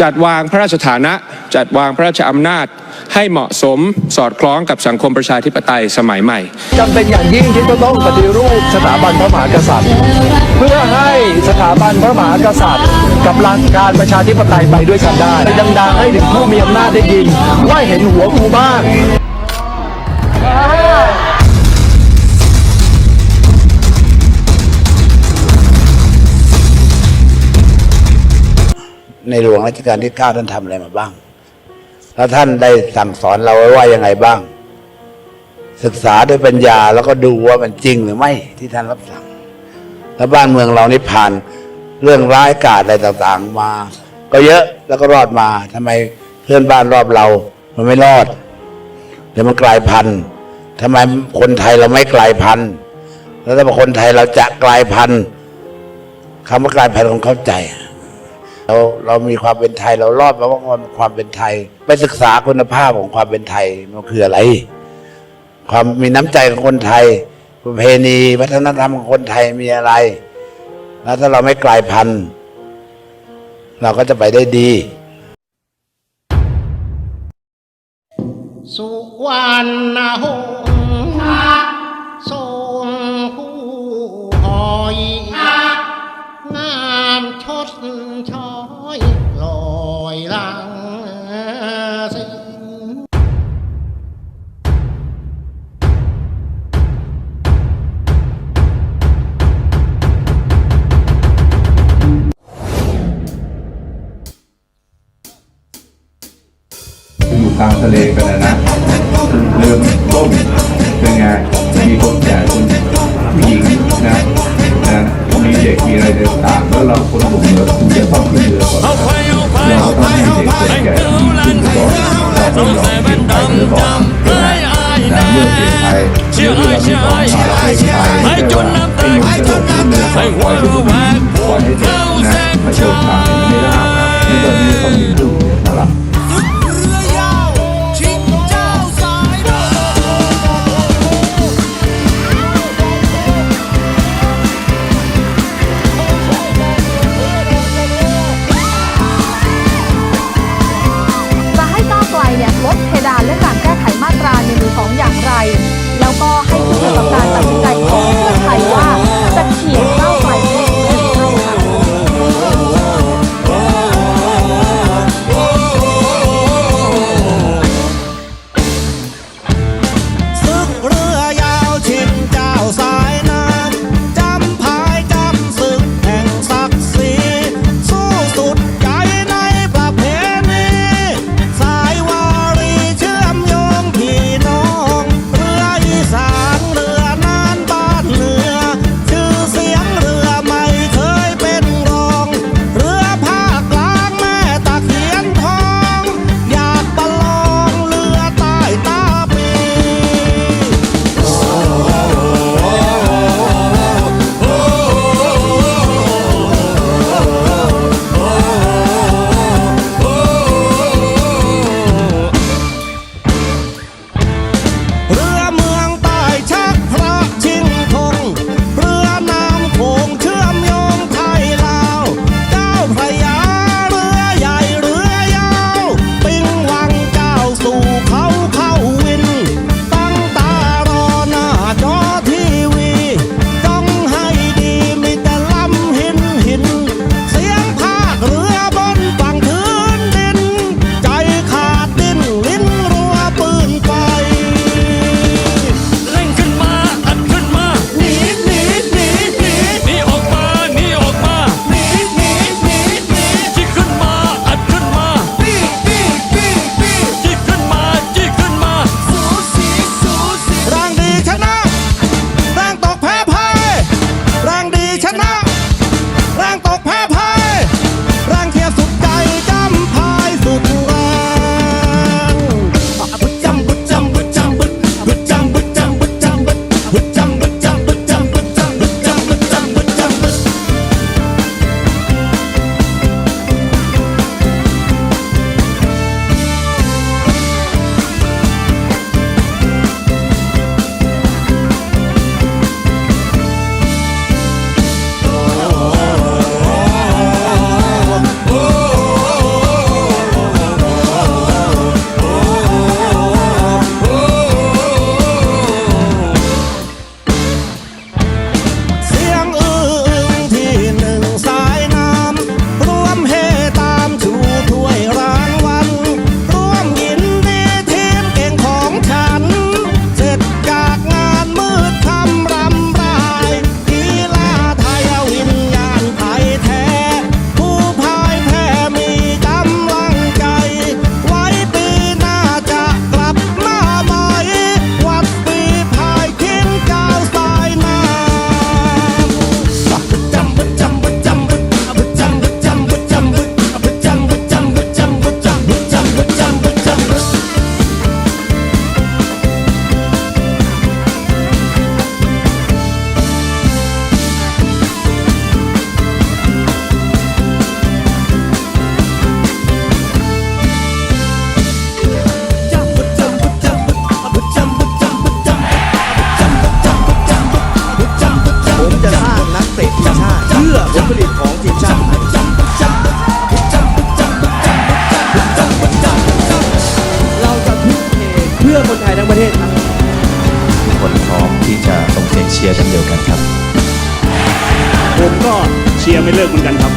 จัดวางพระราชฐานะ จัดวางพระราชอำนาจ ให้เหมาะสมสอดคล้องกับสังคมประชาธิปไตยสมัยใหม่จำเป็นอย่างยิ่งที่จะต้องปฏิรูปสถาบันพระมหากษัตริย์ เพื่อให้สถาบันพระมหากษัตริย์ กับหลักการประชาธิปไตยไปด้วยกันได้ดังๆให้ถึงผู้มีอำนาจได้ยินว่าเห็นหัวกูบ้าง ในหลวงรัชกาลที่เก้าท่านทำอะไรมาบ้าง แล้วท่านได้สั่งสอนเราไว้ว่ายังไงบ้าง ศึกษาด้วยปัญญาแล้วก็ดูว่ามันจริงหรือไม่ที่ท่านรับสั่ง แล้วบ้านเมืองเรานี่ผ่านเรื่องร้ายกาจอะไรต่างๆมา ก็เยอะแล้วก็รอดมาทำไมเพื่อนบ้านรอบเรา มันไม่รอดเดี๋ยวมันกลายพันธุ์ทำไมคนไทยเราไม่กลายพันธุ์แล้วถ้าคนไทยเราจะกลายพันธุ์คำว่ากลายพันธุ์ของเข้าใจ เราเรามีความเป็นไทยเรารอดมาว่าความเป็นไทย ไปศึกษาคุณภาพของความเป็นไทยมันคืออะไร ความมีน้ำใจของคนไทยประเพณีวัฒนธรรมของคนไทยมีอะไร แล้วถ้าเราไม่กลายพันธุ์เราก็จะไปได้ดี สุวรรณหง ต่ ผมก็เชียร์ไม่เลิกเหมือนกันครับ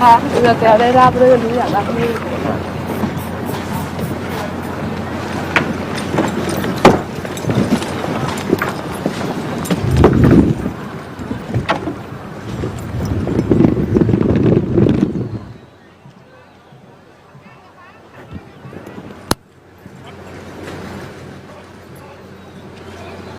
คะเรือแก้วได้ราบเรื่อหรืออย่ากรับรื่